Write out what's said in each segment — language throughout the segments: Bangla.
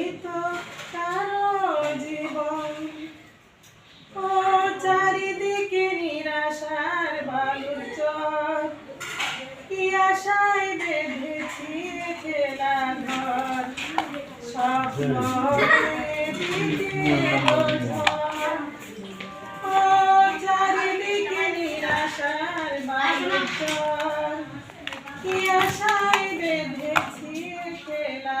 নয়তো কারও জীবন। ও চারিদিকে নিরাশার বালুর চর। কি আশায় বেঁধেছি খেলা ঘর। স্বপ্ন ও চারিদিকে নিরাশার বালুর চর। কি আশায় বেঁধেছি খেলা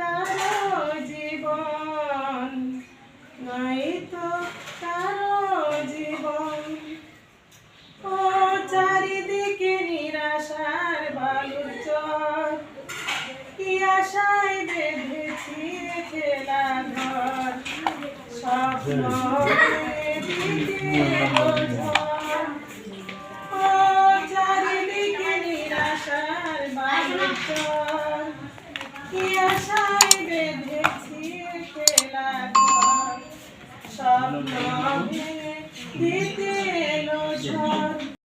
কারও জীবন নয়তো কারও জীবন। ও চারিদিকে নিরাশার বালুর চর কি আশায় বেঁধেছি খেলা ঘর। স্বপ্ন কি আশায় বেঁধেছি খেলা স্বপ্ন দিতে এলো ঝড়।